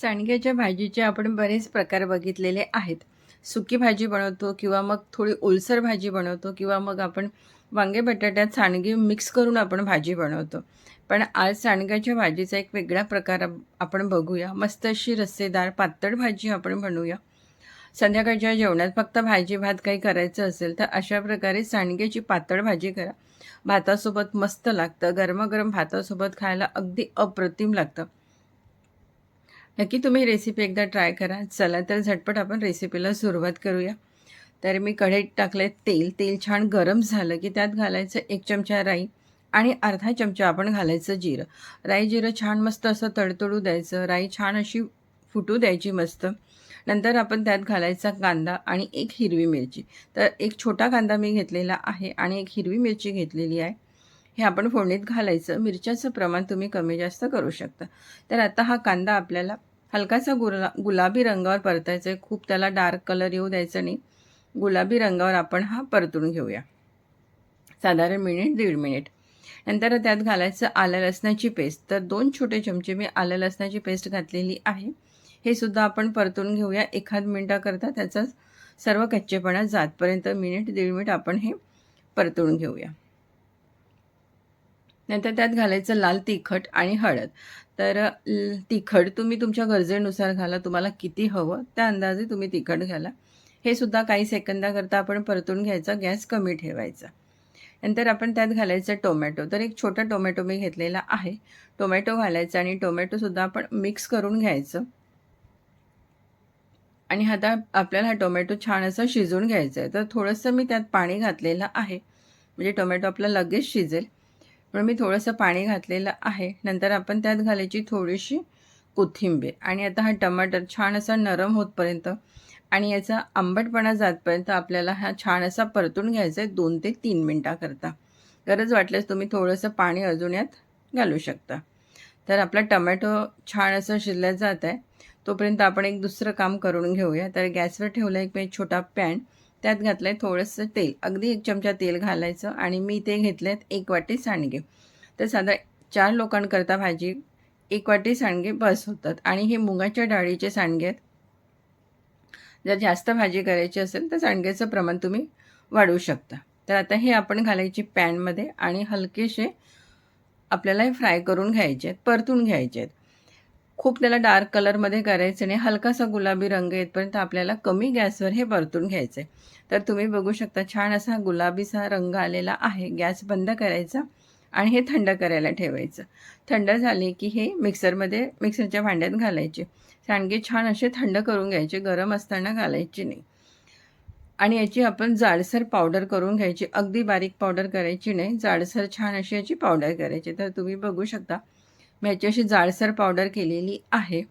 सांडग्याच्या भाजीचे आपण बरेच प्रकार बघितलेले आहेत. सुकी भाजी बनवतो किंवा मग थोडी ओलसर भाजी बनवतो किंवा मग आपण वांगे बटाट्यात सांडगे मिक्स करून आपण भाजी बनवतो. पण आज सांडग्याच्या भाजीचा एक वेगळा प्रकार आपण बघूया. मस्त अशी रस्सेदार पातळ भाजी आपण बनवूया. संध्याकाळच्या जेवणात फक्त भाजी भात काही करायचं असेल तर अशा प्रकारे सांडग्याची पातळ भाजी करा. भातासोबत मस्त लागतं. गरमागरम भातासोबत खायला अगदी अप्रतिम लागतं. नक्की तुम्ही रेसिपी एकदा ट्राय करा. चला तर झटपट आपण रेसिपीला सुरुवात करूया. तर मी कढईत टाकले तेल. तेल छान गरम झालं की त्यात घालायचं एक चमचा राई आणि अर्धा चमचा आपण घालायचं जिरं. राई जिरं छान मस्त असं तडतडू द्यायचं. राई छान अशी फुटू द्यायची मस्त. नंतर आपण त्यात घालायचा कांदा आणि एक हिरवी मिरची. तर एक छोटा कांदा मी घेतलेला आहे आणि एक हिरवी मिरची घेतलेली आहे. हे आपण फोडणीत घालायचं. मिरच्याचं प्रमाण तुम्ही कमी जास्त करू शकता. तर आता हा कांदा आपल्याला हलकासा गुला गुलाबी रंगावर परतायचं आहे खूप त्याला डार्क कलर येऊ द्यायचा नाही. गुलाबी रंगावर आपण हा परतून घेऊया. साधारण मिनिट दीड मिनिट. नंतर त्यात घालायचं आलं लसणाची पेस्ट. तर दोन छोटे चमचे मी आलं लसणाची पेस्ट घातलेली आहे. हे सुद्धा आपण परतून घेऊया. एखाद मिनटाकरता त्याचा सर्व कच्चेपणा जातपर्यंत मिनिट दीड मिनिट आपण हे परतून घेऊया. नंतर त्यात घालायचं लाल तिखट आणि हळद. तर तिखट तुम्ही तुमच्या गरजेनुसार घाला तुम्हाला किती हवं त्या अंदाजे तुम्ही तिखट घाला. हे सुद्धा काही सेकंदाकरता आपण परतून घ्यायचा गॅस कमी ठेवायचा. नंतर आपण त्यात घालायचं टोमॅटो. तर एक छोटा टोमॅटो मी घेतलेला आहे. टोमॅटो घालायचा आणि टोमॅटोसुद्धा आपण मिक्स करून घ्यायचं. आणि आता आपल्याला हा टोमॅटो छान असा शिजवून घ्यायचा आहे. तर थोडंसं मी त्यात पाणी घातलेलं आहे. म्हणजे टोमॅटो आपला लगेच शिजेल. म्हणून मी थोडंसं पाणी घातलेलं आहे. नंतर आपण त्यात घालायची थोडीशी कोथिंबीर. आणि आता हा टमाटर छान असा नरम होतपर्यंत आणि याचा आंबटपणा जातपर्यंत आपल्याला हा छान असा परतून घ्यायचा आहे दोन ते तीन मिनटाकरता. गरज वाटल्यास तुम्ही थोडंसं पाणी अजून यात घालू शकता. तर आपला टमॅटो छान असं शिजल्या जात आहे. तोपर्यंत आपण एक दुसरं काम करून घेऊया. तर गॅसवर ठेवला एक मी छोटा पॅन. त्यात घातलं आहे थोडंसं तेल. अगदी एक चमचा तेल घालायचं आणि मी ते घेतले आहेत एक वाटी सांडगे. तर साधारण चार लोकांकरता भाजी एक वाटी सांडगे बस होतात. आणि हे मुगाच्या डाळीचे सांडगे आहेत. जर जास्त भाजी करायची असेल तर सांडग्याचं प्रमाण तुम्ही वाढवू शकता. तर आता हे आपण घालायचे पॅनमध्ये आणि हलकेसे आपल्याला हे फ्राय करून घ्यायचे आहेत परतून घ्यायचे आहेत. खूप त्याला डार्क कलरमध्ये करायचं नाही. हलकासा गुलाबी रंग येतपर्यंत आपल्याला कमी गॅसवर हे परतून घ्यायचं आहे तर तुम्ही बघू शकता छान असा गुलाबीचा रंग आलेला आहे. गॅस बंद करायचा आणि हे थंड करायला ठेवायचं. थंड झाले की हे मिक्सरमध्ये मिक्सरच्या भांड्यात घालायचे. सांडगे छान असे थंड करून घ्यायचे गरम असताना घालायचे नाही. आणि याची आपण जाडसर पावडर करून घ्यायची. अगदी बारीक पावडर करायची नाही. जाडसर छान अशी याची पावडर करायची. तर तुम्ही बघू शकता मी याची अशी पावडर केलेली आहे.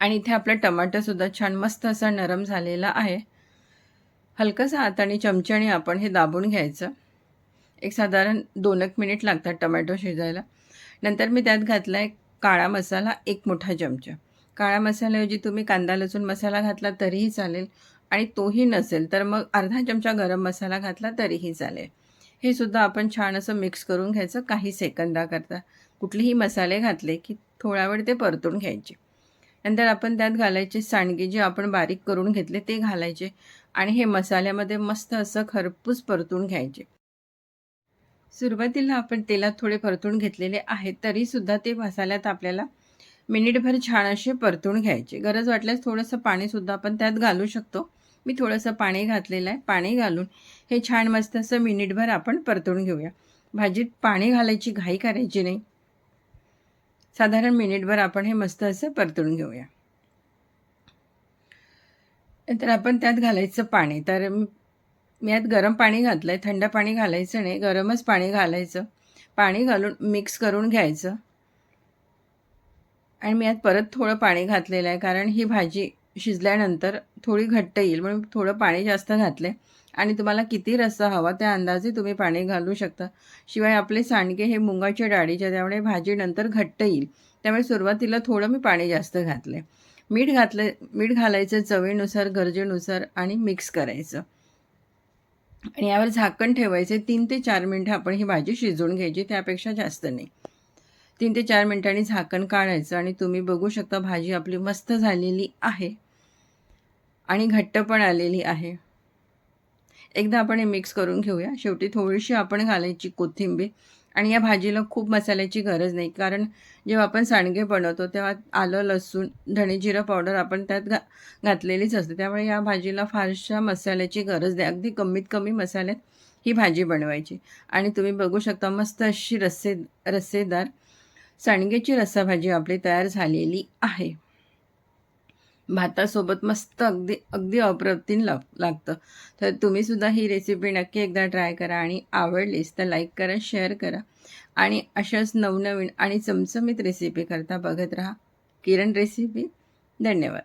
आणि इथे आपला टमाटरसुद्धा छान मस्त असा नरम झालेला आहे. हलकंसं हाताने चमच्याने आपण हे दाबून घ्यायचं. एक साधारण दोन एक मिनिट लागतात टमॅटो शिजायला. नंतर मी त्यात घातला एक काळा मसाला एक मोठा चमचा. काळा मसाल्याऐवजी तुम्ही कांदा लसूण मसाला घातला तरीही चालेल. आणि तोही नसेल तर मग अर्धा चमचा गरम मसाला घातला तरीही चालेल. हे सुद्धा आपण छान असं मिक्स करून घ्यायचं काही सेकंदाकरता. कुठलेही मसाले घातले की थोडा वेळ ते परतून घ्यायचे. नंतर आपण त्यात घालायचे सांडगे जे आपण बारीक करून घेतले ते घालायचे आणि हे मसाल्यामध्ये मस्त असं खरपूस परतून घ्यायचे. सुरुवातीला आपण तेलात थोडे परतून घेतलेले आहेत तरीसुद्धा ते मसाल्यात आपल्याला मिनिटभर छान असे परतून घ्यायचे. गरज वाटल्यास थोडंसं पाणीसुद्धा आपण त्यात घालू शकतो. मी थोडंसं पाणी घातलेलं आहे. पाणी घालून हे छान मस्त असं मिनिटभर आपण परतून घेऊया. भाजीत पाणी घालायची घाई करायची नाही. साधारण मिनिटभर आपण हे मस्त असं परतून घेऊया. तर आपण त्यात घालायचं पाणी. तर मी मी यात गरम पाणी घातलं आहे थंड पाणी घालायचं नाही. गरमच पाणी घालायचं. पाणी घालून मिक्स करून घ्यायचं. आणि मी यात परत थोडं पाणी घातलेलं आहे. कारण ही भाजी शिजल्यानंतर थोडी घट्ट येईल म्हणून थोडं पाणी जास्त घातलं आहे आणि तुम्हाला किती रस्सा हवा त्या अंदाजे तुम्ही पाणी घालू शकता. शिवाय आपले सांडगे हे मुंगाच्या डाळीचे त्यामुळे भाजी नंतर घट्ट येईल. त्यामुळे सुरुवातीला थोडं मी पाणी जास्त घातलं आहे मीठ घातलं मीठ घालायचं चवीनुसार गरजेनुसार आणि मिक्स करायचं. आणि यावर झाकण ठेवायचे. तीन ते चार मिनटं आपण ही भाजी शिजवून घ्यायची त्यापेक्षा जास्त नाही. तीन ते चार मिनिटांनी झाकण काढायचं आणि तुम्ही बघू शकता भाजी आपली मस्त झालेली आहे. आणि घट्ट पण आलेली आहे. एकदा आपण हे मिक्स करून घेऊया. शेवटी थोडीशी आपण घालायची कोथिंबीर. आणि या भाजीला खूप मसाल्याची गरज नाही. कारण जेव्हा आपण सांडगे बनवतो तेव्हा आलं लसूण धणे जिरं पावडर आपण त्यात घा घातलेलीच असते. त्यामुळे या भाजीला फारशा मसाल्याची गरज नाही. अगदी कमीत कमी मसाल्यात ही भाजी बनवायची. आणि तुम्ही बघू शकता मस्त अशी रस्से रस्सेदार सांडग्याची रस्साभाजी आपली तयार झालेली आहे. भातासोबत मस्त अगदी अगदी अप्रतिम लाग लागतं. तर तुम्हीसुद्धा ही रेसिपी नक्की एकदा ट्राय करा आणि आवडलीस तर लाईक करा शेअर करा. आणि अशाच नवनवीन आणि चमचमीत रेसिपी करता बघत राहा. किरण रेसिपी धन्यवाद.